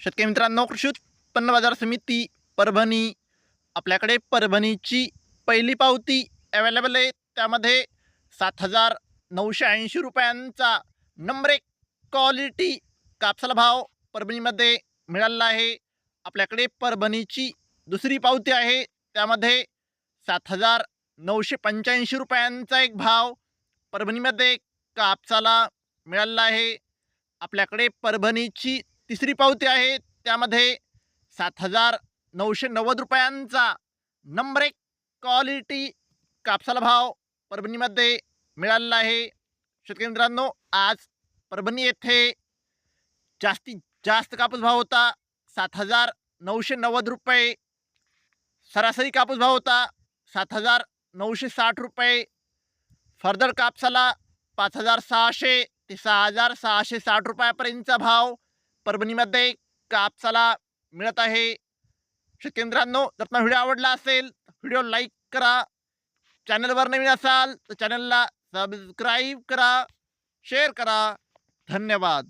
शेतकरी मित्रांनो कृषी उत्पन्न बाजार समिती परभणी. आपल्याकडे परभणीची पहिली पावती अवेलेबल आहे. त्यामध्ये सात हजार नऊशे ऐंशी रुपयांचा नंबर एक क्वालिटी कापसाला भाव परभणीमध्ये मिळालेला आहे. आपल्याकडे परभणीची दुसरी पावती आहे. त्यामध्ये सात हजार नऊशे पंच्याऐंशी रुपयांचा एक भाव परभणीमध्ये कापसाला मिळालेला आहे. आपल्याकडे परभणीची तिसरी पावती आहे त्यामध्ये सात हजार नऊशे नव्वद रुपयांचा नंबर एक क्वालिटी कापसाला भाव परभणीमध्ये मिळालेला आहे. शेतकरी मित्रांनो आज परभणी येथे जास्तीत जास्त कापूस भाव होता सात हजार नऊशे नव्वद रुपये. सरासरी कापूस भाव होता सात हजार नऊशे साठ रुपये. फर्दर कापसाला पाच हजार सहाशे ते सहा हजार सहाशे साठ रुपयापर्यंतचा भाव परभणीमध्ये कापसाला मिळत आहे. शेतकरी जर तुम्हाला व्हिडिओ आवडला असेल व्हिडिओ लाईक करा. चॅनलवर नवीन असाल तर चॅनलला सबस्क्राईब करा शेअर करा. धन्यवाद.